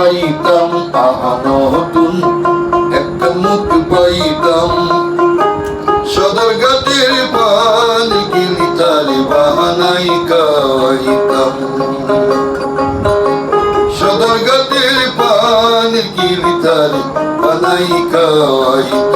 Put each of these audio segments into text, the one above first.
পাইতাম আহা নতুন একটা মুখ পাইতাম সদর গাতের পান কিনি তার বাহানাই কাইতাম সদর গাতের পান কিনি তার বানাই কাইতাম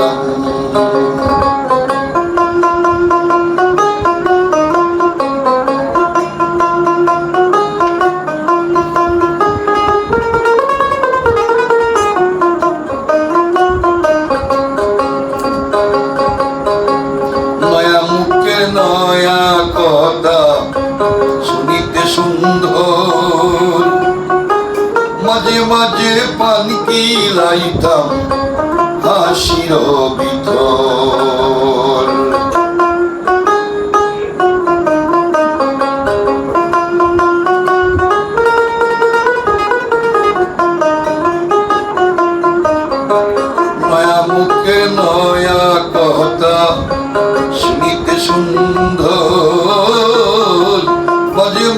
মাঝে মাঝে পানকি লাইতাম হাসির ভিতর। নয়া মুখে নয়া কথা শুনিতে সুন্দর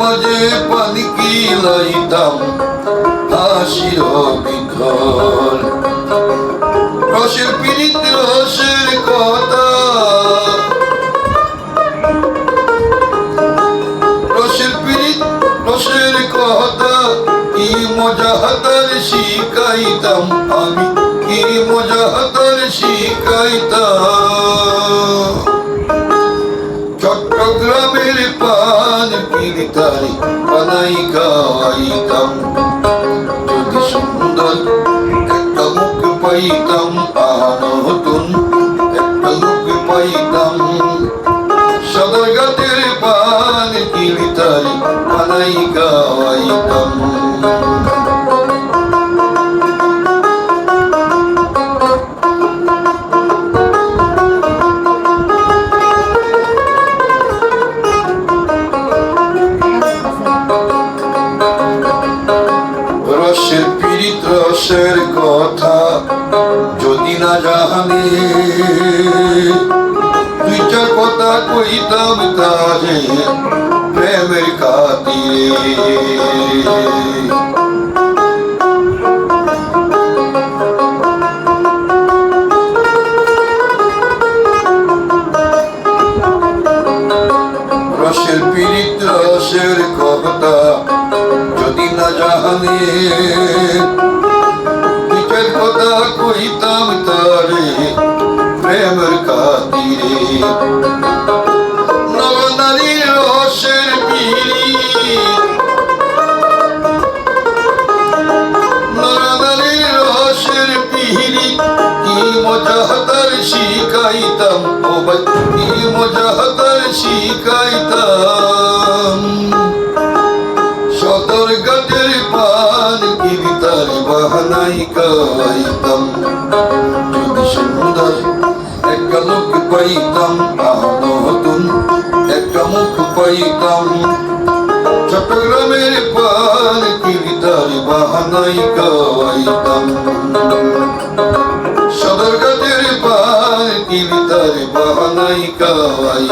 মাঝে পানি কিলাইতাম হাসির বিঘর রসের পিড়িত রসের কথা। রসের পিড়িত রসের কথা, কি মজা হাতার শিখাইতাম আমি, কি মজা হাতার শিখাইতাম। কিরিতারি খাওয়াইতাম যদি সুন্দর একটা মুখ পাইতাম নতুন একটা মুখ পাইতাম। সদরঘাটের পান কিরিতারি রসের কথা যদি না জানে, দুই চার কথা কইতাম তারে প্রেমের রসের পীড়িত রসের কথা যদি না জানে কি মজা হাতার শিখাইতাম ও ভাই কি মজা হাতার শিখাইতাম সদর গাটের পান কিরিতার বাহানাই গাইতাম যদি সুন্দর একটা লোক পাইতাম আহত হতুন একটা মুখ পাইতাম চট্টগ্রামের পান কিরিতার বাহানাই গাইতাম করে বহনাই কাওয়াই